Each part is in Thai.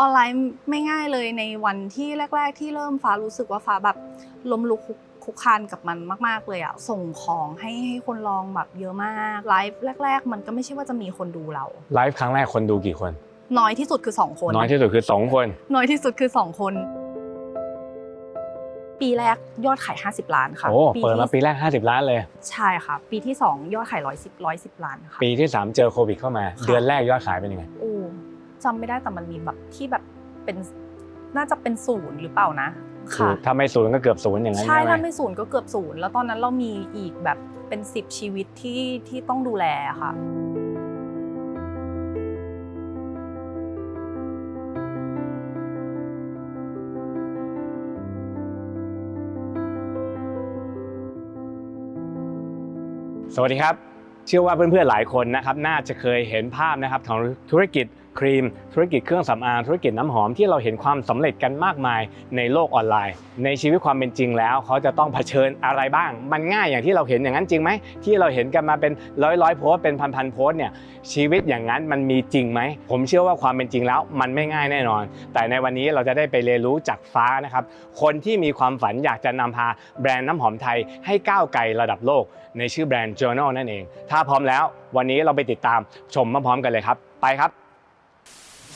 ออนไลน์ไม่ง่ายเลยในวันที่แรก ๆ ที่เริ่มฟ้ารู้สึกว่าฟ้าแบบล้มลุกคลุกคลุกคลานกับมันมาก ๆเลยอะส่งของให้ให้คนลองแบบเยอะมากไลฟ์แรก ๆ มันก็ไม่ใช่ว่าจะมีคนดูเราไลฟ์ครั้งแรกคนดูกี่คน น้อยที่สุดคือ 2 คน น้อยที่สุดคือ 2 คน น้อยที่สุดคือ 2 คน ปีแรกยอดขาย 50 ล้านค่ะโอ้เปิดมาปีที่แรก 50 ล้านเลย ใช่ค่ะ ปีที่ 2 ยอดขาย 110 110 ล้านค่ะปีที่ 3 เจอโควิดเข้ามาค่ะเดือนแรกยอดขายเป็นยังไงโอ้ จำไม่ได้แต่มันมีแบบที่แบบเป็นน่าจะเป็นศูนย์หรือเปล่านะคือค่ะถ้าไม่ศูนย์ก็เกือบศูนย์อย่างนั้นใช่ใช่ไหมถ้าไม่ศูนย์ก็เกือบศูนย์แล้วตอนนั้นเรามีอีกแบบเป็นสิบชีวิตที่ที่ต้องดูแลค่ะสวัสดีครับ เชื่อว่าเพื่อนๆหลายคนนะครับ น่าจะเคยเห็นภาพนะครับของธุรกิจ ครีม ธุรกิจเครื่องสำอางธุรกิจน้ำหอมที่เราเห็นความสำเร็จกันมากมายในโลกออนไลน์ ในชีวิตความเป็นจริงแล้ว เขาจะต้องเผชิญอะไรบ้าง มันง่ายอย่างที่เราเห็นอย่างนั้นจริงไหมที่เราเห็นกันมาเป็นร้อยร้อยโพสเป็นพันๆโพสเนี่ยชีวิตอย่างนั้นมันมีจริงไหมผมเชื่อว่าความเป็นจริงแล้ว มันไม่ง่ายแน่นอน แต่ในวันนี้เราจะได้ไปเรียนรู้จากฟ้านะครับคนที่มีความฝันอยากจะนำพาแบรนด์น้ำหอมไทยให้ก้าวไกลระดับโลก ในชื่อแบรนด์ Journal นั่นเอง ถ้าพร้อมแล้ว วันนี้เราไปติดตามชมพร้อมกันเลยครับ ไปครับ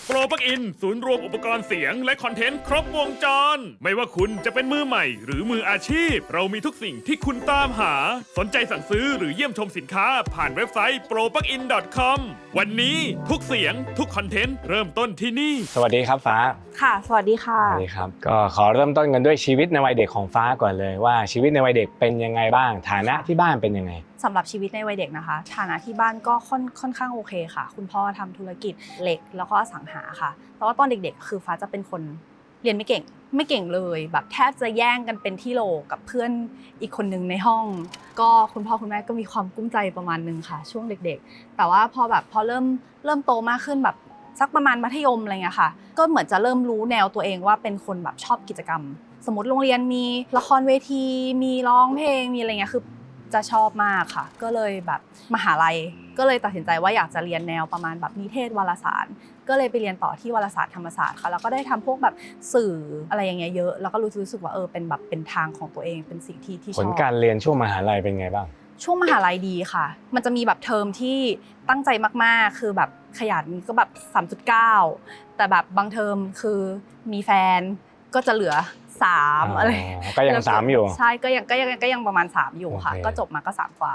โปรปักอิน ศูนย์รวมอุปกรณ์เสียงและคอนเทนต์ครบวงจร ไม่ว่าคุณจะเป็นมือใหม่ หรือมืออาชีพ เรามีทุกสิ่งที่คุณตามหา สนใจสั่งซื้อหรือเยี่ยมชมสินค้า ผ่านเว็บไซต์ propluckin.com วันนี้ทุกเสียงทุกคอนเทนต์เริ่มต้นที่นี่ สวัสดีครับฟ้า ค่ะ สวัสดีค่ะ สวัสดีครับ ก็ขอเริ่มต้นกันด้วยชีวิตในวัยเด็กของฟ้าก่อนเลยว่าชีวิตในวัยเด็กเป็นยังไงบ้าง ฐานะที่บ้านเป็นยังไง สำหรับชีวิตในวัยเด็กนะคะฐานะที่บ้านก็ค่อนค่อนข้างโอเคค่ะ คุณพ่อทำธุรกิจเหล็กแล้วก็อสังหาค่ะ แต่ว่าตอนเด็กๆ คือฟ้าจะเป็นคนเรียนไม่เก่งไม่เก่งเลยแบบแทบจะแย่งกันเป็นที่โลกับเพื่อนอีกคนนึงในห้อง ก็คุณพ่อคุณแม่ก็มีความกุ้มใจประมาณนึงค่ะ ช่วงเด็ก ๆ แต่ว่าพอแบบพอเริ่มเริ่มโตมากขึ้นแบบสักประมาณมัธยมอะไรเงี้ยค่ะ ก็เหมือนจะเริ่มรู้แนวตัวเองว่าเป็นคนแบบชอบกิจกรรม สมมติโรงเรียนมีละครเวที มีร้องเพลงมีอะไรเงี้ยคือ จะชอบมากค่ะ ก็เลยแบบมหาลัย ก็เลยตัดสินใจว่าอยากจะเรียนแนวประมาณแบบนิเทศวารสาร ก็เลยไปเรียนต่อที่วารสารธรรมศาสตร์ค่ะแล้วก็ได้ทำพวกแบบสื่ออะไรอย่างเงี้ยเยอะ แล้วก็รู้รู้สึกว่าเออเป็นแบบเป็นทางของตัวเองเป็นสิ่งที่ที่ชผอบลการเรียนช่วงมหาลัยเป็นไงบ้าง ช่วงมหาลัยดีค่ะ มันจะมีแบบเทอมที่ตั้งใจมากๆ คือแบบขยันก็แบบ 3.9 แต่แบบบางเทอมคือมีแฟนก็จะเหลือ 3อะไรก็ยังสามอยู่ ใช่ก็ยังก็ยังก็ยังประมาณ3อยู่ค่ะ โอเค ก็จบมาก็3กว่า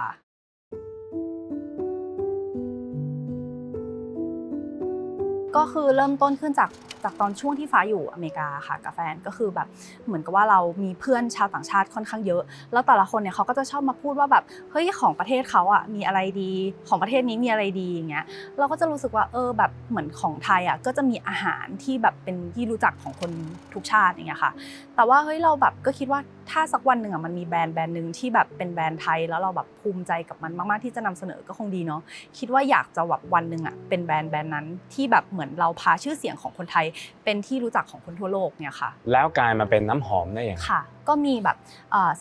ก็คือเริ่มต้นขึ้นจากจากตอนช่วงที่ฟ้าอยู่อเมริกาค่ะกับแฟนก็คือแบบเหมือนกับว่าเรามีเพื่อนชาวต่างชาติค่อนข้างเยอะ แล้วแต่ละคนเนี่ยเขาก็จะชอบมาพูดว่าแบบเฮ้ยของประเทศเขาอะมีอะไรดี ของประเทศนี้มีอะไรดีอย่างเงี้ยเราก็จะรู้สึกว่าเออแบบเหมือนของไทยอะก็จะมีอาหารที่แบบเป็นที่รู้จักของคนทุกชาติอย่างเงี้ยค่ะ แต่ว่าเฮ้ยเราแบบก็คิดว่า ถ้าสักวันหนึ่งอะมันมีแบรนด์แบรนด์หนึ่งที่แบบเป็นแบรนด์ไทยแล้วเราแบบภูมิใจกับมันมากๆที่จะนำเสนอก็คงดีเนาะคิดว่าอยากจะแบบวันหนึ่งอะเป็นแบรนด์แบรนด์นั้นที่แบบเหมือนเราพาชื่อเสียงของคนไทย เป็นที่รู้จักของคนทั่วโลกเนี่ยค่ะ แล้วกลายมาเป็นน้ำหอมได้ยังไงค่ะ ก็มีแบบ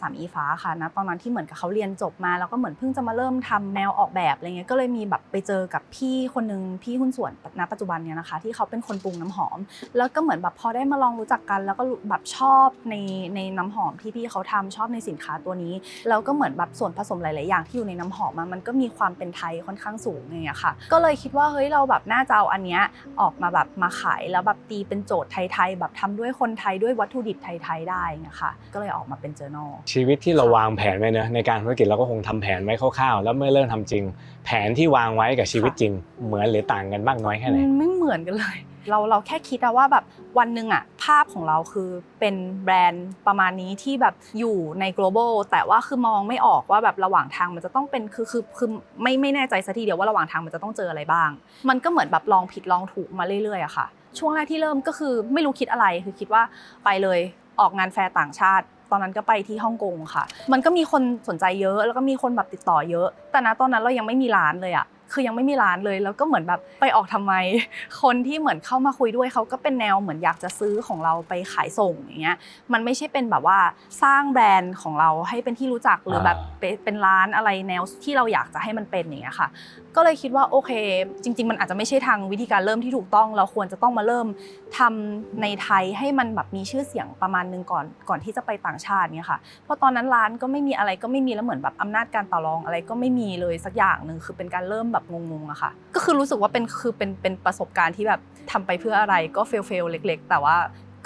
สามอีฟ้าค่ะนะตอนนั้นที่เหมือนกับเขาเรียนจบมา แล้วก็เหมือนเพิ่งจะมาเริ่มทำแนวออกแบบอะไรเงี้ยก็เลยมีแบบไปเจอกับพี่คนนึงพี่หุ้นส่วนณปัจจุบันเนี่ยนะคะ ที่เขาเป็นคนปรุงน้ำหอม แล้วก็เหมือนแบบพอได้มาลองรู้จักกัน แล้วก็แบบชอบในในน้ำหอมที่พี่เขาทำชอบในสินค้าตัวนี้แล้วก็เหมือนแบบส่วนผสมหลาย ๆ อย่างที่อยู่ในน้ำหอมมันก็มีความเป็นไทยค่อนข้างสูงอย่างเงี้ยค่ะ ก็เลยคิดว่าเฮ้ยเราแบบน่าจะเอาอันเนี้ยออกมาแบบมาขายแล้วแบบตีเป็นโจทย์ไทย ๆ แบบทำด้วยคนไทยด้วยวัตถุดิบไทย ๆ ได้เงี้ยค่ะก็เลยออกมาเป็นเจอ journal ชีวิตที่เราวางแผนไว้เนอะในการธุรกิจเราก็คงทำแผนไว้คร่าวๆ แล้วเมื่อเริ่มทำจริง แผนที่วางไว้กับชีวิตจริง เหมือนหรือต่างกันมากน้อยแค่ไหนมันไม่เหมือนกันเลย เราเราแค่คิดอะว่าแบบวันหนึ่งอะภาพของเราคือเป็นแบรนด์ประมาณนี้ที่แบบอยู่ใน global แต่ว่าคือมองไม่ออกว่าแบบระหว่างทางมันจะต้องเป็นคือคือคือไม่ไม่แน่ใจสักทีเดียวว่าระหว่างทางมันจะต้องเจออะไรบ้าง มันก็เหมือนแบบลองผิดลองถูกมาเรื่อยๆอะค่ะช่วงแรกที่เริ่มก็คือไม่รู้คิดอะไรคือคิดว่าไปเลย ออกงานแฟร์ต่างชาติ ตอนนั้นก็ไปที่ฮ่องกงค่ะ มันก็มีคนสนใจเยอะ แล้วก็มีคนแบบติดต่อเยอะ แต่นะตอนนั้นเรายังไม่มีร้านเลยอะ คือยังไม่มีร้านเลย แล้วก็เหมือนแบบไปออกทำไม คนที่เหมือนเข้ามาคุยด้วยเขาก็เป็นแนวเหมือนอยากจะซื้อของเราไปขายส่งอย่างเงี้ยมันไม่ใช่เป็นแบบว่าสร้างแบรนด์ของเราให้เป็นที่รู้จักหรือแบบอ่าเป็นเป็นร้านอะไรแนวที่เราอยากจะให้มันเป็นอย่างเงี้ยค่ะ ก็เลยคิดว่าโอเค จริง ๆ มันอาจจะไม่ใช่ทางวิธีการเริ่มที่ถูกต้องเราควรจะต้องมาเริ่มทำในไทยให้มันแบบมีชื่อเสียงประมาณหนึงก่อนก่อนที่จะไปต่างชาติเนี่ยค่ะเพราะตอนนั้นร้านก็ไม่มีอะไรก็ไม่มีแล้วเหมือนแบบอำนาจการต่อรองอะไรก็ไม่มีเลยสักอย่างหนึ่งคือเป็นการเริ่มแบบงงๆอะค่ะ ก็คือรู้สึกว่าเป็นคือเป็นเป็นประสบการณ์ที่แบบทำไปเพื่ออะไรก็เฟลเฟลเล็ก ๆ แต่ว่า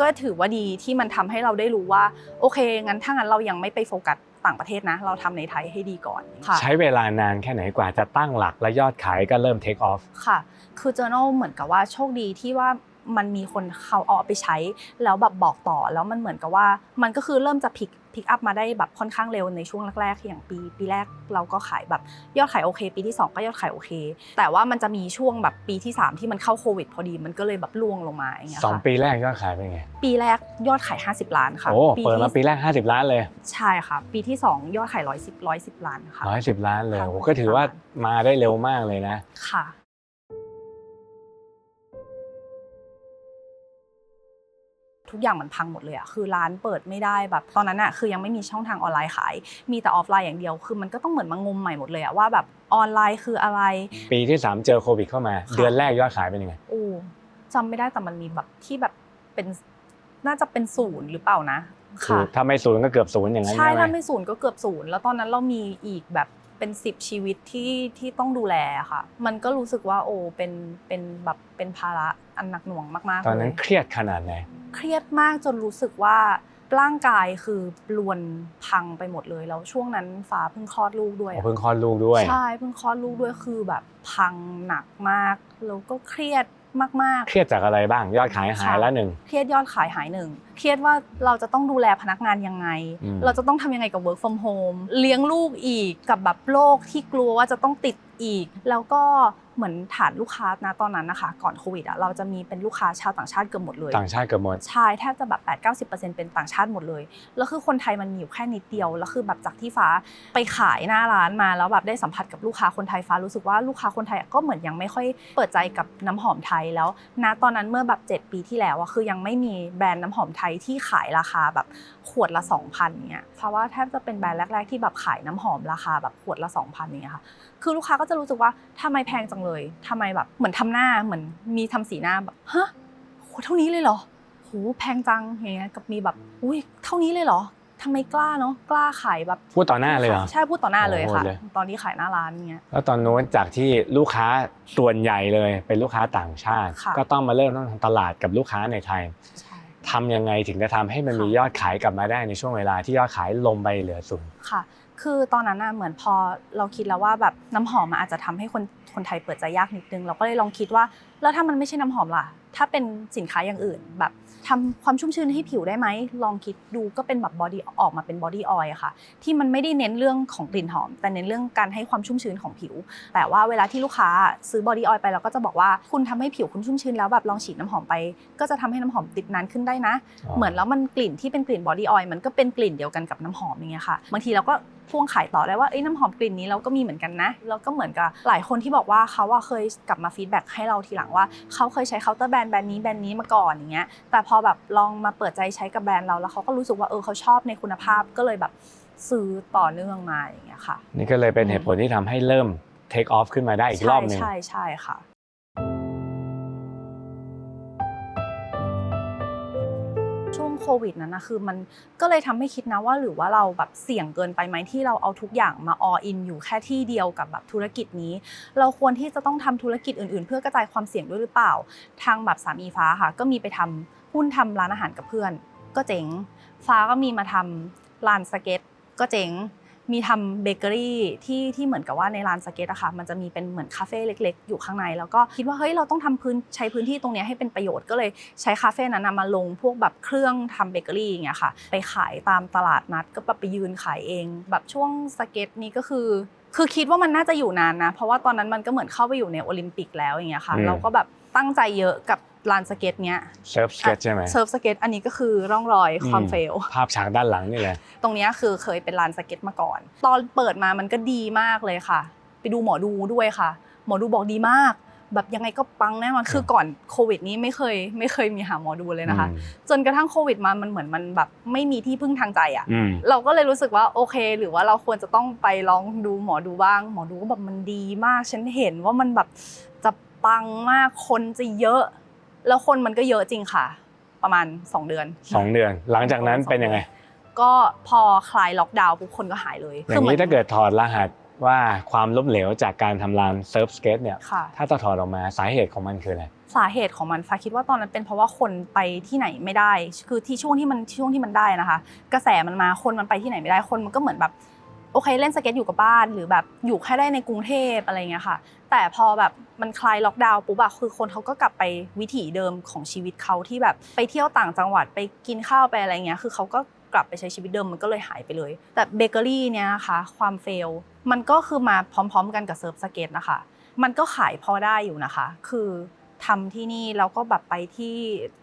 ก็ถือว่าดีที่มันทำให้เราได้รู้ว่าโอเคงั้นถ้างั้นเรายังไม่ไปโฟกัสต่างประเทศนะ เราทำในไทยให้ดีก่อนค่ะใช้เวลานานแค่ไหนกว่าจะตั้งหลักและยอดขายก็เริ่ม take off ค่ะ คือ journal เหมือนกับว่าโชคดีที่ว่ามันมีคนเขาเอาไปใช้ แล้วแบบบอกต่อแล้วมันเหมือนกับว่า มันก็คือเริ่มจะพิก พิกอัพมาได้แบบค่อนข้างเร็วในช่วงแรกๆอย่างปี ปีแรกเราก็ขายแบบยอดขายโอเค ปีที่ 2 ก็ยอดขายโอเค แต่ว่ามันจะมีช่วงแบบปีที่ 3 ที่มันเข้าโควิด พอดีมันก็เลยแบบล่วงลงมาอย่างเงี้ยสองค่ะปีแรกยอดขายเป็นไง ปีแรกยอดขาย 50 ล้านค่ะโอ้ปีเปิดมาที่ปีแรก 50 ล้านเลยใช่ค่ะ ปีที่ 2 ยอดขาย110 110 ล้านค่ะ110ล้านเลยค่ะ โอ้ก็ถือว่ามาได้เร็วมากเลยนะ ค่ะ ทุกอย่างมันพังหมดเลยอะคือร้านเปิดไม่ได้แบบตอนนั้นอะคือยังไม่มีช่องทางออนไลน์ขาย มีแต่ออฟไลน์อย่างเดียว คือมันก็ต้องเหมือนมางมใหม่หมดเลยอะว่าแบบออนไลน์คืออะไร ปีที่ 3 เจอโควิดเข้ามาค่ะเดือนแรกยอดขายเป็นยังไงโอ้จำไม่ได้แต่มันมีแบบที่แบบเป็นน่าจะเป็นศูนย์หรือเปล่านะคือค่ะถ้าไม่ศูนย์ก็เกือบศูนย์อย่างนั้นใช่ใช่ไหมถ้าไม่ศูนย์ก็เกือบศูนย์แล้วตอนนั้นเรามีอีกแบบเป็นสิบชีวิตที่ที่ต้องดูแลค่ะ มันก็รู้สึกว่าโอ้เป็นเป็นแบบเป็นภาระอันหนักหน่วงมากๆตอนนั้นเลยเครียดขนาดไหนเครียดมากจนรู้สึกว่าร่างกายคือรวนพังไปหมดเลยแล้วช่วงนั้นฟ้าเพิ่งคลอดลูกด้วยโอ้อะเพิ่งคลอดลูกด้วยใช่เพิ่งคลอดลูกด้วยคือแบบพังหนักมากแล้วก็เครียดมากๆ เครียดจากอะไรบ้างยอดขายหายแล้วหนึ่งเครียดยอดขายหายหนึ่งเครียดว่าเราจะต้องดูแลพนักงานยังไงอืมเราจะต้องทำยังไงกับ work from home เลี้ยงลูกอีกกับแบบโรคที่กลัวว่าจะต้องติดอีก แล้วก็เหมือนฐานลูกค้านะตอนนั้นนะคะ ก่อนโควิดอะเราจะมีเป็นลูกค้าชาวต่างชาติเกือบหมดเลย ต่างชาติเกือบหมดใช่แทบจะแบบ8 90 เป็นต่างชาติหมดเลย แล้วคือคนไทยมันมีอยู่แค่นิดเดียว แล้วคือแบบจากที่ฟ้าไปขายหน้าร้านมาแล้วแบบได้สัมผัสกับลูกค้าคนไทยฟ้ารู้สึกว่าลูกค้าคนไทยก็เหมือนยังไม่ค่อยเปิดใจกับน้ำหอมไทยแล้วณตอนนั้นเมื่อแบบ 7 ปีที่แล้วอะคือยังไม่มีแบรนด์น้ำหอมไทยที่ขายราคาแบบขวดละ2,000เนี่ยเพราะว่าแทบจะเป็นแบรนด์แรก ๆที่แบบขายน้ำหอมราคาแบบขวดละ2,000เนี่ยค่ะคือลูกค้าก็จะรู้สึกว่าทำไมแพงจังเลยทำไมแบบเหมือนทำหน้าเหมือนมีทำสีหน้าแบบฮะโหเท่านี้เลยเหรอโหแพงจังอย่างเงี้ยกับมีแบบอุ้ยเท่านี้เลยเหรอทำไมกล้าเนาะกล้าขายแบบพูดต่อหน้าเลยเหรอใช่พูดต่อหน้าเลยค่ะโอ้โหเลยตอนที่ขายหน้าร้านเงี้ยแล้วตอนโน้นจากที่ลูกค้าส่วนใหญ่เลยเป็นลูกค้าต่างชาติค่ะก็ต้องมาเริ่มต้องทำตลาดกับลูกค้าในไทยใช่ทำยังไงถึงจะทำให้มันค่ะมียอดขายกลับมาได้ในช่วงเวลาที่ยอดขายลงไปเหลือศูนย์ค่ะ คือตอนนั้นน่ะเหมือนพอเราคิดแล้วว่าแบบน้ำหอมมันอาจจะทำให้คน คนไทยเปิดใจยากนิดนึง เราก็เลยลองคิดว่า แล้วถ้ามันไม่ใช่น้ำหอมล่ะ ถ้าเป็นสินค้าอย่างอื่น แบบทำความชุ่มชื้นให้ผิวได้ไหม ลองคิดดูก็เป็นแบบบอดี้ออกมาเป็นบอดี้ออยล์ค่ะ ที่มันไม่ได้เน้นเรื่องของกลิ่นหอม แต่เน้นเรื่องการให้ความชุ่มชื้นของผิว แต่ว่าเวลาที่ลูกค้าซื้อบอดี้ออยล์ไปเราก็จะบอกว่าคุณทำให้ผิวคุณชุ่มชื้นแล้วแบบลองฉีดน้ำหอมไป ก็จะทำให้น้ำหอมติดนานขึ้นได้นะ เหมือนแล้วมันกลิ่นที่เป็นกลิ่นบอดี้ออยล์มันก็เป็นกลิ่นเดียวกันกับน้ำหอมอย่างเงี้ยค่ะ บางทีเราก็ พ่วงขายต่อได้ว่าเอ้ยน้ำหอมกลิ่นนี้เราก็มีเหมือนกันนะแล้วก็เหมือนกับหลายคนที่บอกว่าเขาว่าเคยกลับมาฟีดแบ็กให้เราทีหลังว่าเขาเคยใช้เคาน์เตอร์แบรนด์แบรนด์นี้แบรนด์นี้มาก่อนอย่างเงี้ยแต่พอแบบลองมาเปิดใจใช้กับแบรนด์เราแล้วเขาก็รู้สึกว่าเออเขาชอบในคุณภาพก็เลยแบบซื้อต่อเนื่องมาอย่างเงี้ยค่ะ นี่ก็เลยเป็นเหตุผลที่ทำให้เริ่ม take off ขึ้นมาได้อีกรอบหนึ่งใช่ใช่ใช่ค่ะ ช่วงโควิดนั้นนะคือมันก็เลยทำให้คิดนะว่าหรือว่าเราแบบเสี่ยงเกินไปไหมที่เราเอาทุกอย่างมาออินอยู่แค่ที่เดียวกับแบบธุรกิจนี้ เราควรที่จะต้องทำธุรกิจอื่นๆ เพื่อกระจายความเสี่ยงด้วยหรือเปล่า ทางแบบสามีฟ้าค่ะ ก็มีไปทำหุ้นทำร้านอาหารกับเพื่อน ก็เจ๋ง ฟ้าก็มีมาทำลานสเก็ต ก็เจ๋ง มีทำเบเกอรี่ที่ที่เหมือนกับว่าในร้านสเก็ตอะค่ะ มันจะมีเป็นเหมือนคาเฟ่เล็ก ๆ อยู่ข้างใน แล้วก็คิดว่าเฮ้ยเราต้องทำพื้นใช้พื้นที่ตรงเนี้ยให้เป็นประโยชน์ก็เลยใช้คาเฟ่นั้นนะมาลงพวกแบบเครื่องทำเบเกอรี่อย่างเงี้ยค่ะ ไปขายตามตลาดนัดก็แบบไปยืนขายเอง แบบช่วงสเก็ตนี้ก็คือคือคิดว่ามันน่าจะอยู่นานนะ เพราะว่าตอนนั้นมันก็เหมือนเข้าไปอยู่ในโอลิมปิกแล้วอย่างเงี้ยค่ะอืมเราก็แบบตั้งใจเยอะกับ ลานสเก็ตเนี้ยเซิร์ฟสเก็ตใช่ไหมเซิร์ฟสเก็ตอันนี้ก็คือร่องรอยความอืมเฟล ภาพฉากด้านหลังนี่แหละ ตรงเนี้ยคือเคยเป็นลานสเก็ตมาก่อน ตอนเปิดมามันก็ดีมากเลยค่ะ ไปดูหมอดูด้วยค่ะ หมอดูบอกดีมาก แบบยังไงก็ปังแน่นอนคือก่อนโควิด นี้ไม่เคยไม่เคยมีหาหมอดูเลยนะคะอืมจนกระทั่งโควิดมามันเหมือนมันแบบไม่มีที่พึ่งทางใจอะอืมเราก็เลยรู้สึกว่าโอเค หรือว่าเราควรจะต้องไปลองดูหมอดูบ้าง หมอดูก็แบบมันดีมากฉันเห็นว่ามันแบบจะปังมากคนจะเยอะ แล้วคนมันก็เยอะจริงค่ะ ประมาณ 2 เดือน สองเดือน หลังจากนั้นเป็นยังไง ก็พอคลายล็อกดาวน์ปุ๊บคนก็หายเลยอย่างนี้ถ้าเกิดถอดรหัสว่าความล้มเหลวจากการทำลานเซิร์ฟสเก็ตเนี่ย ค่ะ ถ้าจะถอดออกมาสาเหตุของมันคืออะไร สาเหตุของมันฟ้าคิดว่าตอนนั้นเป็นเพราะว่าคนไปที่ไหนไม่ได้ คือที่ช่วงที่มันช่วงที่มันได้นะคะ กระแสมันมาคนมันไปที่ไหนไม่ได้คนมันก็เหมือนแบบ โอเคเล่นสเก็ตอยู่กับบ้านหรือแบบอยู่แค่ได้ในกรุงเทพอะไรเงี้ยค่ะ แต่พอแบบมันคลายล็อกดาวน์ปุ๊บอะคือคนเขาก็กลับไปวิถีเดิมของชีวิตเขาที่แบบไปเที่ยวต่างจังหวัดไปกินข้าวไปอะไรเงี้ยคือเขาก็กลับไปใช้ชีวิตเดิมมันก็เลยหายไปเลย แต่เบเกอรี่เนี่ยนะคะความเฟล มันก็คือมาพร้อม ๆ กันกับเซิร์ฟสเก็ตนะคะ มันก็ขายพอได้อยู่นะคะ คือ ทำที่นี่แล้วก็แบบไปที่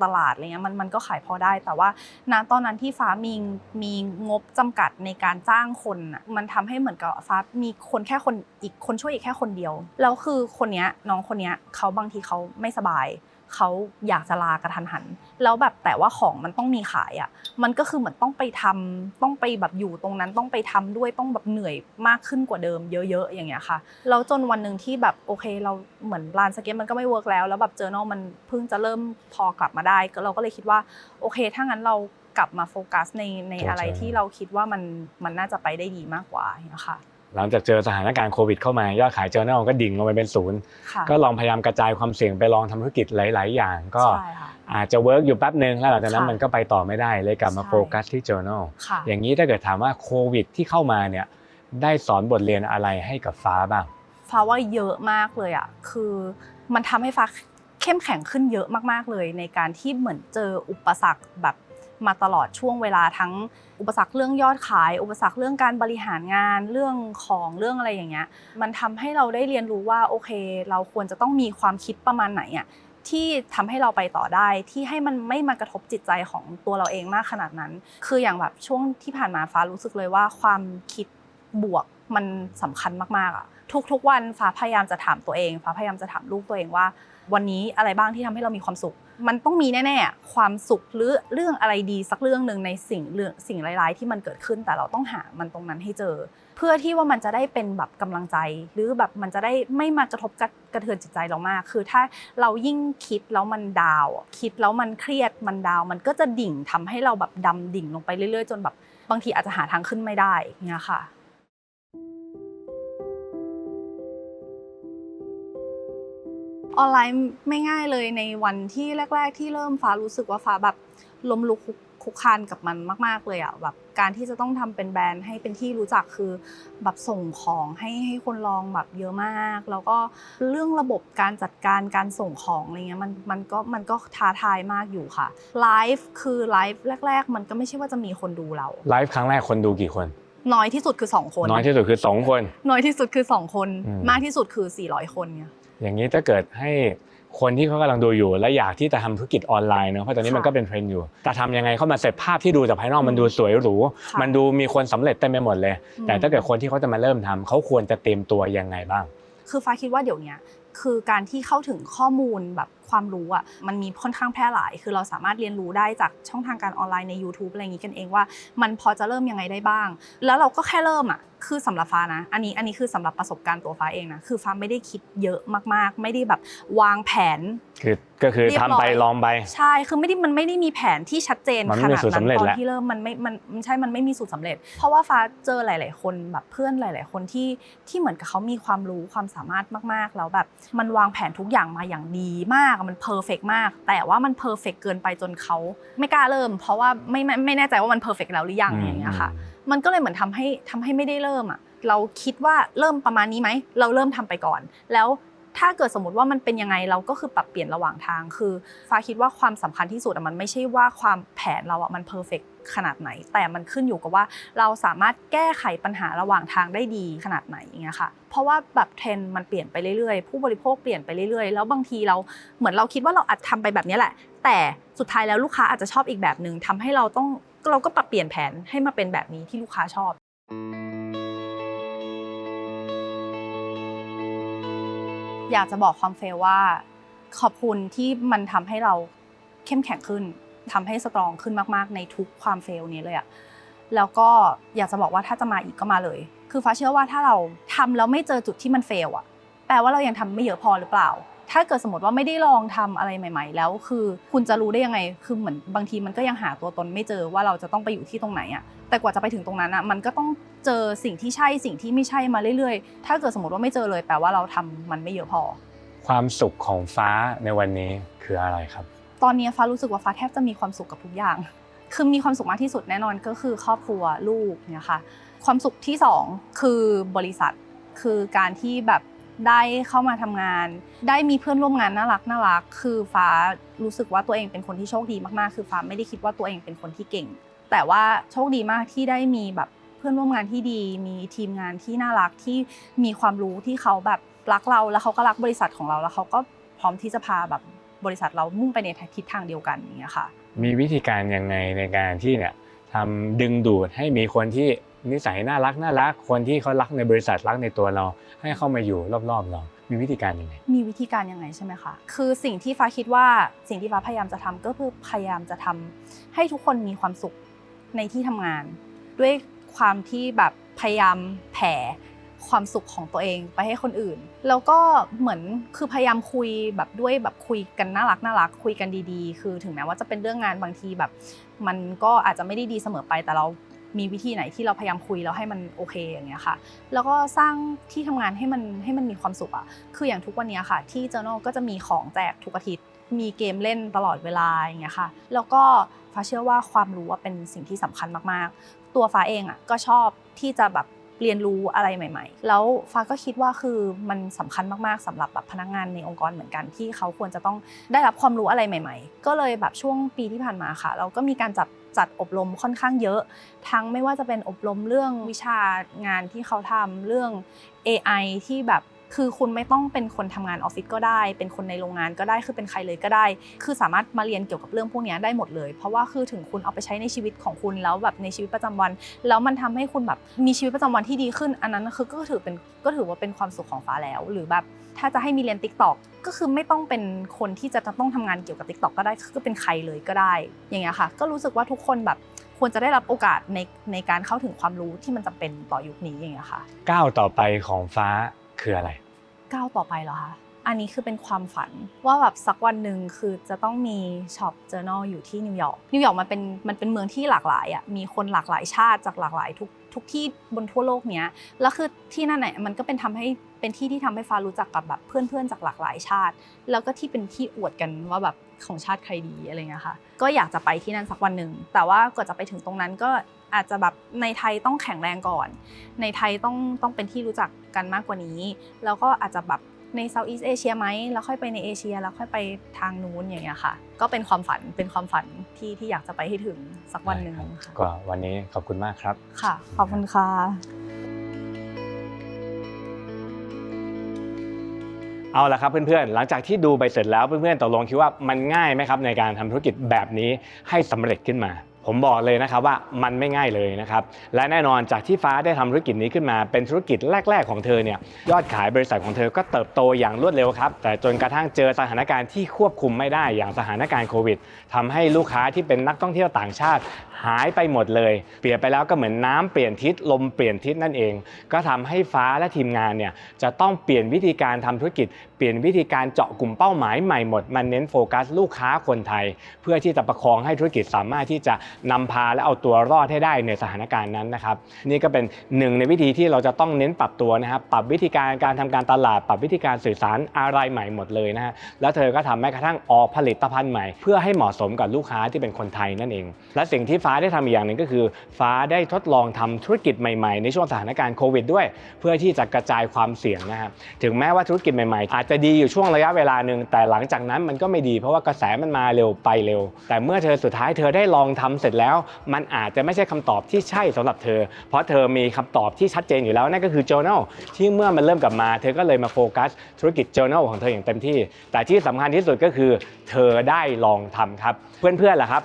ตลาดอะไรเงี้ยมันมันก็ขายพอได้ แต่ว่าณตอนนั้นที่ฟ้ามีมีงบจำกัดในการจ้างคนอะมันทำให้เหมือนกับฟ้ามีคนแค่คนอีกคนช่วยอีกแค่คนเดียวแล้วคือคนเนี้ยน้องคนเนี้ยเขาบางทีเขาไม่สบาย เขาอยากจะลากระทันหัน แล้วแบบแต่ว่าของมันต้องมีขายอะมันก็คือเหมือนต้องไปทำต้องไปแบบอยู่ตรงนั้นต้องไปทำด้วยต้องแบบเหนื่อยมากขึ้นกว่าเดิมเยอะๆอย่างเงี้ยค่ะแล้วจนวันหนึ่งที่แบบโอเค เราเหมือนลานสเก็ตมันก็ไม่เวิร์กแล้วแล้วแบบเจอ n นมันเพิ่งจะเริ่มพอกลับมาได้ก็เราก็เลยคิดว่าโอเค ถ้างั้นเรากลับมาโฟกัสในในอะไรที่เราคิดว่ามันมันน่าจะไปได้ดีมากกว่าอย่างเงี้ยค่ะ หลังจากเจอสถานการณ์โควิดเข้ามายอดขายเจอ r n a l ก็ดิ่งลงไปเป็นศูนย์ค่ะก็ลองพยายามกระจายความเสี่ยงไปลองทำธุรกิจหลาย ๆ อย่าง ก็ใช่ค่ะ อาจจะเวิร์กอยู่แป๊บหนึ่งแล้วหลังจากนั้นค่ะมันก็ไปต่อไม่ได้เลยกลับมาใช่ โฟกัสที่ journal ค่ะ อย่างนี้ถ้าเกิดถามว่าโควิดที่เข้ามาเนี่ยได้สอนบทเรียนอะไรให้กับฟ้าบ้าง ฟ้าว่าเยอะมากเลยอะ คือมันทำให้ฟ้าเข้มแข็งขึ้นเยอะมากๆเลย ในการที่เหมือนเจออุปสรรคแบบ มาตลอดช่วงเวลาทั้งอุปสรรคเรื่องยอดขาย อุปสรรคเรื่องการบริหารงานเรื่องของเรื่องอะไรอย่างเงี้ยมันทำให้เราได้เรียนรู้ว่าโอเค เราควรจะต้องมีความคิดประมาณไหนอะที่ทำให้เราไปต่อได้ที่ให้มันไม่มากระทบจิตใจของตัวเราเองมากขนาดนั้น คืออย่างแบบช่วงที่ผ่านมาฟ้ารู้สึกเลยว่าความคิดบวกมันสำคัญมากๆอะทุกๆวันฟ้าพยายามจะถามตัวเองฟ้าพยายามจะถามลูกตัวเองว่า วันนี้อะไรบ้างที่ทำให้เรามีความสุข มันต้องมีแน่ๆ ความสุขหรือเรื่องอะไรดีสักเรื่องหนึ่งในสิ่งเรื่องสิ่งร้ายๆ ที่มันเกิดขึ้นแต่เราต้องหามันตรงนั้นให้เจอ เพื่อที่ว่ามันจะได้เป็นแบบกำลังใจ หรือแบบมันจะได้ไม่มากระทบกระเทือนจิตใจเรามาก คือถ้าเรายิ่งคิดแล้วมันดาวคิดแล้วมันเครียดมันดาว มันก็จะดิ่งทำให้เราแบบดำดิ่งลงไปเรื่อย ๆ จนแบบบางทีอาจจะหาทางขึ้นไม่ได้เนี่ยค่ะ ออนไลน์ไม่ง่ายเลยในวันที่แรก ๆ ที่เริ่มฟ้ารู้สึกว่าฟ้าแบบล้มลุกคลุกคลุกคลานกับมันมาก ๆเลยอะแบบการที่จะต้องทำเป็นแบรนด์ให้เป็นที่รู้จักคือแบบส่งของให้ให้คนลองแบบเยอะมาก แล้วก็เรื่องระบบการจัดการการส่งของอะไรเงี้ยมันมันก็มันก็ท้าทายมากอยู่ค่ะไลฟ์คือไลฟ์แรก ๆ มันก็ไม่ใช่ว่าจะมีคนดูเราไลฟ์ครั้งแรกคนดูกี่คนน้อยที่สุดคือสองคน น้อยที่สุดคือ 2 คน น้อยที่สุดคือสองคนอืมมากที่สุดคือ 400 คนเนี่ย อย่างนี้ถ้าเกิดให้คนที่เขากำลังดูอยู่ และอยากที่จะทำธุรกิจออนไลน์เนอะเพราะตอนนี้ค่ะมันก็เป็นเทรนด์อยู่ แต่ทำยังไงเข้ามาเสร็จภาพที่ดูจากภายนอกมันดูสวยหรู ค่ะมันดูมีคนสำเร็จเต็มไปหมดเลย อืม แต่ถ้าเกิดคนที่เขาจะมาเริ่มทำเขาควรจะเตรียมตัวยังไงบ้าง คือฟ้าคิดว่าเดี๋ยวเนี้ยคือการที่เข้าถึงข้อมูลแบบความรู้อะมันมีค่อนข้างแพร่หลาย คือเราสามารถเรียนรู้ได้จากช่องทางการออนไลน์ใน YouTube อะไรอย่างนี้กันเองว่า มันพอจะเริ่มยังไงได้บ้าง แล้วเราก็แค่เริ่มอะ คือสำหรับฟ้านะ อันนี้อันนี้คือสำหรับประสบการณ์ตัวฟ้าเองนะ คือฟ้าไม่ได้คิดเยอะมากๆ ไม่ได้แบบวางแผน คือก็คือเรียบทำร้อยไปลองไป ใช่ คือไม่ได้มันไม่ได้มีแผนที่ชัดเจนมันขไม่มีนาดสูตรนั้สำนเร็จตอนแล้วที่เริ่มมันไม่มันมันใช่ มันไม่มีสูตรสำเร็จ เพราะว่าฟ้าเจอหลาย ๆ คนแบบเพื่อนหลาย ๆ คนที่ที่เหมือนกับเขามีความรู้ความสามารถมาก ๆ แล้วแบบมันวางแผนทุกอย่างมาอย่างดีมาก มันเพอร์เฟกมาก แต่ว่ามันเพอร์เฟกเกินไปจนเขาไม่กล้าเริ่ม เพราะว่าไม่ไม่ไม่แน่ใจว่ามันเพอร์เฟกแล้วหรือยังอย่างเงี้ยค่ะ มันก็เลยเหมือนทำให้ทำให้ไม่ได้เริ่มอะเราคิดว่าเริ่มประมาณนี้ไหมเราเริ่มทำไปก่อน แล้วถ้าเกิดสมมติว่ามันเป็นยังไงเราก็คือปรับเปลี่ยนระหว่างทาง คือฟ้าคิดว่าความสำคัญที่สุดอะมันไม่ใช่ว่าความแผนเราอะมันเพอร์เฟกขนาดไหน แต่มันขึ้นอยู่กับว่าเราสามารถแก้ไขปัญหาระหว่างทางได้ดีขนาดไหนอย่างเงี้ยค่ะเพราะว่าแบบเทรนมันเปลี่ยนไปเรื่อยๆ ผู้บริโภคเปลี่ยนไปเรื่อยๆ แล้วบางทีเราเหมือนเราคิดว่าเราอาจทำไปแบบนี้แหละ แต่สุดท้ายแล้วลูกค้าอาจจะชอบอีกแบบหนึ่งทำให้เราต้อง เราก็ปรับเปลี่ยนแผนให้มาเป็นแบบนี้ที่ลูกค้าชอบ อยากจะบอกความเฟลว่า ขอบคุณที่มันทำให้เราเข้มแข็งขึ้นทำให้สตรองขึ้นมาก ๆ ในทุกความเฟลนี้เลยอะแล้วก็อยากจะบอกว่าถ้าจะมาอีกก็มาเลย คือฟ้าเชื่อว่าถ้าเราทำแล้วไม่เจอจุดที่มันเฟลอะแปลว่าเรายังทำไม่เยอะพอหรือเปล่า ถ้าเกิดสมมติว่าไม่ได้ลองทำอะไรใหม่ ๆ แล้ว คือคุณจะรู้ได้ยังไง คือเหมือนบางทีมันก็ยังหาตัวตนไม่เจอว่าเราจะต้องไปอยู่ที่ตรงไหนอะแต่กว่าจะไปถึงตรงนั้นอะมันก็ต้องเจอสิ่งที่ใช่สิ่งที่ไม่ใช่มาเรื่อยๆ ถ้าเกิดสมมติว่าไม่เจอเลยแปลว่าเราทำมันไม่เยอะพอ ความสุขของฟ้าในวันนี้คืออะไรครับ ตอนนี้ฟ้ารู้สึกว่าฟ้าแทบจะมีความสุขกับทุกอย่าง คือมีความสุขมากที่สุดแน่นอนก็คือครอบครัวลูกเนี่ยค่ะความสุขที่สองคือบริษัทคือการที่แบบ ได้เข้ามาทำงาน ได้มีเพื่อนร่วมงานน่ารักน่ารัก คือฟ้ารู้สึกว่าตัวเองเป็นคนที่โชคดีมากๆ คือฟ้าไม่ได้คิดว่าตัวเองเป็นคนที่เก่ง แต่ว่าโชคดีมากที่ได้มีแบบเพื่อนร่วมงานที่ดี มีทีมงานที่น่ารักที่มีความรู้ที่เขาแบบรักเราแล้วเขาก็รักบริษัทของเราแล้วเขาก็พร้อมที่จะพาแบบบริษัทเรามุ่งไปในทิศทางเดียวกันอย่างเงี้ยค่ะ มีวิธีการยังไงในการที่เนี่ยทำดึงดูดให้มีคนที่ นิสัยน่ารักน่ารักคนที่เขารักในบริษัทรักในตัวเรา ให้เข้ามาอยู่รอบๆเรามีวิธีการยังไง มีวิธีการยังไงใช่ไหมคะ คือสิ่งที่ฟ้าคิดว่าสิ่งที่ฟ้าพยายามจะทำก็คือพยายามจะทำให้ทุกคนมีความสุขในที่ทำงาน ด้วยความที่แบบพยายามแผ่ความสุขของตัวเองไปให้คนอื่น แล้วก็เหมือนคือพยายามคุยแบบด้วยแบบคุยกันน่ารักน่ารักคุยกันดีๆ คือถึงแม้ว่าจะเป็นเรื่องงานบางทีแบบ มันก็อาจจะไม่ได้ดีเสมอไปแต่เรา มีวิธีไหนที่เราพยายามคุยแล้วให้มันโอเคอย่างเงี้ยค่ะ แล้วก็สร้างที่ทำงานให้มันให้มันมีความสุขอะคืออย่างทุกวันนี้ค่ะ ที่ Journal ก็จะมีของแจกทุกอาทิตย์ มีเกมเล่นตลอดเวลาอย่างเงี้ยค่ะ แล้วก็ฟ้าเชื่อว่าความรู้อะเป็นสิ่งที่สำคัญมากๆ ตัวฟ้าเองอะก็ชอบที่จะแบบเรียนรู้อะไรใหม่ ๆ แล้วฟ้าก็คิดว่าคือมันสำคัญมากๆสำหรับแบบพนักงานในองค์กรเหมือนกันที่เขาควรจะต้องได้รับความรู้อะไรใหม่ ๆ ก็เลยแบบช่วงปีที่ผ่านมาค่ะ เราก็มีการจัด จัดอบรมค่อนข้างเยอะ ทั้งไม่ว่าจะเป็นอบรมเรื่องวิชางานที่เขาทำเรื่อง AI ที่แบบ คือคุณไม่ต้องเป็นคนทำงานออฟฟิศก็ได้ เป็นคนในโรงงานก็ได้คือเป็นใครเลยก็ได้ คือสามารถมาเรียนเกี่ยวกับเรื่องพวกนี้ได้หมดเลย เพราะว่าคือถึงคุณเอาไปใช้ในชีวิตของคุณแล้วแบบในชีวิตประจำวัน แล้วมันทำให้คุณแบบมีชีวิตประจำวันที่ดีขึ้น อันนั้นคือก็ถือเป็นก็ถือว่าเป็นความสุขของฟ้าแล้ว หรือแบบถ้าจะให้มีเรียน t ิ k t o k ก็คือไม่ต้องเป็นคนที่จะต้องทำงานเกี่ยวกับ t ิ k t o k ก็ได้คือเป็นใครเลยก็ได้ อย่างเงี้ยค่ะ ก็รู้สึกว่าทุกคนแบบควรจะได้รับโอกาสในในการเข้าถึงความรู้ที่มันจำเป็นต่อยุคนี้อย่างเงี้ยค่ะก้าวต่อไปของฟ้าคืออะไร ก้าวต่อไปเหรอคะอันนี้คือเป็นความฝันว่าแบบสักวันหนึ่งคือจะต้องมีช็อป journal อยู่ที่นิวยอร์กนิวยอร์กมันเป็นมันเป็นเมืองที่หลากหลายอะมีคนหลากหลายชาติจากหลากหลายทุกทุกที่บนทั่วโลกเนี้ยแล้วคือที่นั่นเนี่ยมันก็เป็นทำให้เป็นที่ที่ทำให้ฟ้ารู้จักกับแบบเพื่อนๆจากหลากหลายชาติ แล้วก็ที่เป็นที่อวดกันว่าแบบของชาติใครดีอะไรเงี้ยค่ะก็อยากจะไปที่นั่นสักวันหนึ่งแต่ว่ากว่าจะไปถึงตรงนั้นก็ อาจจะแบบในไทยต้องแข็งแรงก่อน ในไทยต้องต้องเป็นที่รู้จักกันมากกว่านี้ แล้วก็อาจจะแบบในเซาท์อีสเอเชียไหมแล้วค่อยไปในเอเชีย แล้วค่อยไปทางนู้นอย่างเงี้ยค่ะ ก็เป็นความฝันเป็นความฝันที่ที่อยากจะไปให้ถึงสักวันหนึ่งได้ครับค่ะก็วันนี้ขอบคุณมากครับค่ะ ขอบคุณค่ะเอาละครับเพื่อนๆ หลังจากที่ดูไปเสร็จแล้วเพื่อนๆตกลงคิดว่ามันง่ายไหมครับในการทำธุรกิจแบบนี้ให้สำเร็จขึ้นมา ผมบอกเลยนะครับว่ามันไม่ง่ายเลยนะครับ และแน่นอนจากที่ฟ้าได้ทำธุรกิจนี้ขึ้นมา เป็นธุรกิจแรก ๆ ของเธอเนี่ยยอดขายบริษัทของเธอก็เติบโตอย่างรวดเร็วครับ แต่จนกระทั่งเจอสถานการณ์ที่ควบคุมไม่ได้อย่างสถานการณ์โควิดทำให้ลูกค้าที่เป็นนักท่องเที่ยวต่างชาติ หายไปหมดเลย เปลี่ยนไปแล้วก็เหมือนน้ำเปลี่ยนทิศลมเปลี่ยนทิศนั่นเอง ก็ทำให้ฟ้าและทีมงานเนี่ยจะต้องเปลี่ยนวิธีการทำธุรกิจ เปลี่ยนวิธีการเจาะกลุ่มเป้าหมายใหม่หมดมันเน้นโฟกัสลูกค้าคนไทย เพื่อที่จะประคองให้ธุรกิจสามารถที่จะนำพาและเอาตัวรอดให้ได้ในสถานการณ์นั้นนะครับ นี่ก็เป็นหนึ่งในวิธีที่เราจะต้องเน้นปรับตัวนะครับปรับวิธีการการทำการตลาด ปรับวิธีการสื่อสารอะไรใหม่หมดเลยนะฮะแล้วเธอก็ทำแม้กระทั่งออกผลิตภัณฑ์ใหม่ เพื่อให้เหมาะสมกับลูกค้าที่เป็นคนไทยนั่นเอง และสิ่งที่ฟ้าได้ทำอีกอย่างหนึ่งก็คือ ฟ้าได้ทดลองทำธุรกิจใหม่ๆ ในช่วงสถานการณ์โควิดด้วย เพื่อที่จะกระจายความเสี่ยงนะครับถึงแม้ว่าธุรกิจใหม่ๆ อาจจะดีอยู่ช่วงระยะเวลาหนึ่งแต่หลังจากนั้นมันก็ไม่ดี เพราะว่ากระแสมันมาเร็วไปเร็ว แต่เมื่อเธอสุดท้ายเธอได้ลองทำเสร็จแล้ว มันอาจจะไม่ใช่คำตอบที่ใช่สำหรับเธอ เพราะเธอมีคำตอบที่ชัดเจนอยู่แล้วนั่นก็คือ journal ที่เมื่อมันเริ่มกลับมาเธอก็เลยมาโฟกัสธุรกิจ journal ของเธออย่างเต็มที่ แต่ที่สำคัญที่สุดก็คือ เธอได้ลองทำครับ เพื่อนๆล่ะครับ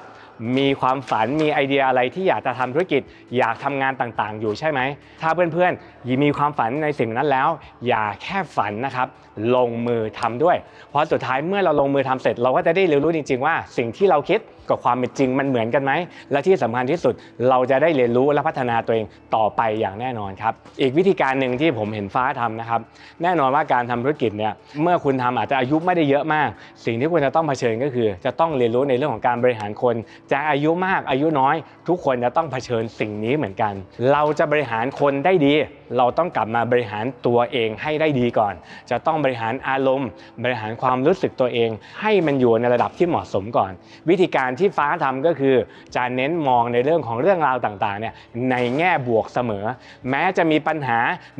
มีความฝันมีไอเดียอะไรที่อยากจะทำธุรกิจ อยากทำงานต่างๆ อยู่ใช่ไหม ถ้าเพื่อนๆมีความฝันในสิ่งนั้นแล้ว อย่าแค่ฝันนะครับ ลงมือทำด้วย เพราะสุดท้ายเมื่อเราลงมือทำเสร็จ เราก็จะได้เรียนรู้จริง ๆ ว่าสิ่งที่เราคิด กับความเป็นจริงมันเหมือนกันไหม และที่สำคัญที่สุดเราจะได้เรียนรู้และพัฒนาตัวเองต่อไปอย่างแน่นอนครับ อีกวิธีการหนึ่งที่ผมเห็นฟ้าทำนะครับ แน่นอนว่าการทำธุรกิจเนี่ยเมื่อคุณทำอาจจะอายุไม่ได้เยอะมาก สิ่งที่คุณจะต้องเผชิญก็คือ จะต้องเรียนรู้ในเรื่องของการบริหารคนจะอายุมากอายุน้อย ทุกคนจะต้องเผชิญสิ่งนี้เหมือนกัน เราจะบริหารคนได้ดี เราต้องกลับมาบริหารตัวเองให้ได้ดีก่อน จะต้องบริหารอารมณ์ บริหารความรู้สึกตัวเอง ให้มันอยู่ในระดับที่เหมาะสมก่อน วิธีการที่ฟ้าทำก็คือ จะเน้นมองในเรื่องของเรื่องราวต่างๆเนี่ยในแง่บวกเสมอ แม้จะมีปัญหา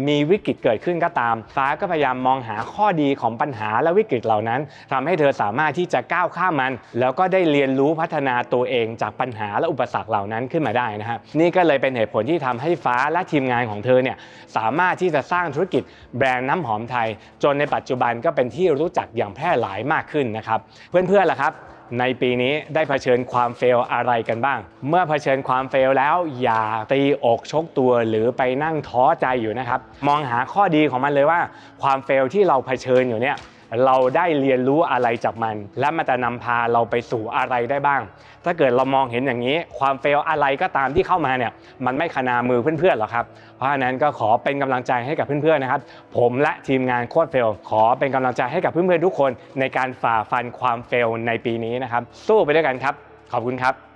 มีวิกฤตเกิดขึ้นก็ตาม ฟ้าก็พยายามมองหาข้อดีของปัญหาและวิกฤตเหล่านั้นทำให้เธอสามารถที่จะก้าวข้ามมัน แล้วก็ได้เรียนรู้พัฒนาตัวเองจากปัญหาและอุปสรรคเหล่านั้นขึ้นมาได้นะครับนี่ก็เลยเป็นเหตุผลที่ทำให้ฟ้าและทีมงานของเธอเนี่ยสามารถที่จะสร้างธุรกิจแบรนด์น้ำหอมไทย จนในปัจจุบันก็เป็นที่รู้จักอย่างแพร่หลายมากขึ้นนะครับ เพื่อนๆล่ะครับ ในปีนี้ได้เผชิญความเฟลอะไรกันบ้าง เมื่อเผชิญความเฟลแล้วอย่าตีอกชกตัวหรือไปนั่งท้อใจอยู่นะครับ มองหาข้อดีของมันเลยว่า ความเฟลที่เราเผชิญอยู่เนี่ย เราได้เรียนรู้อะไรจากมัน และมันจะนำพาเราไปสู่อะไรได้บ้าง ถ้าเกิดเรามองเห็นอย่างนี้ ความเฟลอะไรก็ตามที่เข้ามาเนี่ยมันไม่ขนามือเพื่อนๆหรอกครับ เพราะฉะนั้นก็ขอเป็นกำลังใจให้กับเพื่อนๆนะครับ ผมและทีมงานโคตรเฟลขอเป็นกำลังใจให้กับเพื่อนๆทุกคน ในการฝ่าฟันความเฟลในปีนี้นะครับ สู้ไปด้วยกันครับ ขอบคุณครับ